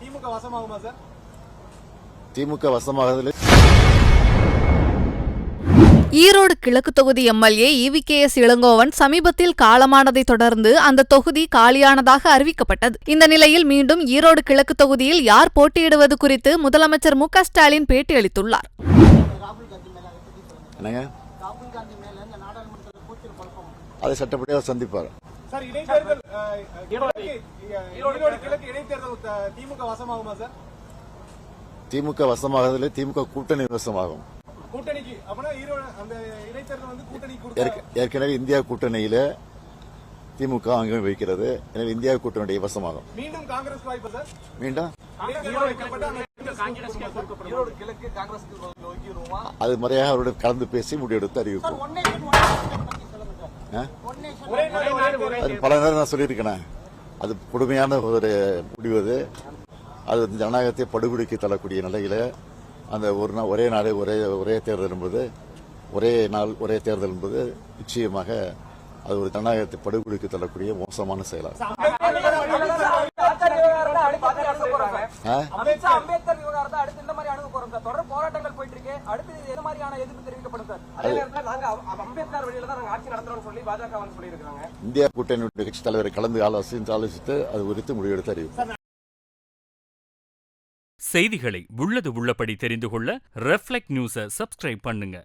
திமுக வசமாகுமா sir? திமுக வசமாகதில் ஈரோடு கிழக்கு தொகுதி MLA EVKS Elangovan சமீபத்தில் காலமானதை தொடர்ந்து அந்த தொகுதி காலியானதாக அறிவிக்கப்பட்டது. இந்த நிலையில் மீண்டும் ஈரோடு கிழக்கு தொகுதியில் யார் போட்டியிடுவது குறித்து முதலமைச்சர் மு க ஸ்டாலின் பேட்டியளித்துள்ளார். அதை சட்டப்படி அவர் சந்திப்பார் திமுக வசமாகுமா சார்? திமுக வசமாகதில் திமுக கூட்டணி வசமாகும். ஏற்கனவே இந்தியா கூட்டணியில திமுக அங்கே வைக்கிறது. எனவே இந்தியா கூட்டணியுடைய வசமாகும். மீண்டும் காங்கிரஸ் வாய்ப்பு சார்? மீண்டும் அது முறையாக அவருடன் கலந்து பேசி முடிவெடுத்து அறிவிப்போம். அது பல நேரம் நான் சொல்லியிருக்கேனே. அது கொடுமையான ஒரு முடிவு அது அது ஜனநாயகத்தை படுகொலைக்கு தள்ளக்கூடிய நிலையில அந்த ஒரு நாள் ஒரே நாடு ஒரே ஒரே தேர்தல் என்பது ஒரே நாள் ஒரே தேர்தல் என்பது நிச்சயமாக அது ஒரு ஜனநாயகத்தை படுகொலைக்கு தள்ளக்கூடிய மோசமான செயலாகும் அமித்ஷா அம்பேத்கர் போயிட்டு இருக்கு அடுத்து இது எந்த மாதிரியான எதிர்ப்பு தெரிவிக்கப்படும் சார்? அதே நேரத்தில் நாங்க அம்பேத்கர் வழியில தான் நாங்க ஆட்சி நடத்துறோம்னு சொல்லி பாஜக வந்து சொல்லியிருக்காங்க இந்தியா கூட்டணியுடைய கட்சி தலைவரை கலந்து ஆலோசித்து ஆலோசித்து அது குறித்து முடிவெடுத்து அறிவிப்போம் செய்திகளை உள்ளது உள்ளபடி தெரிந்து கொள்ள ரெஃப்ளெக்ட் நியூஸை சப்ஸ்கிரைப் பண்ணுங்க.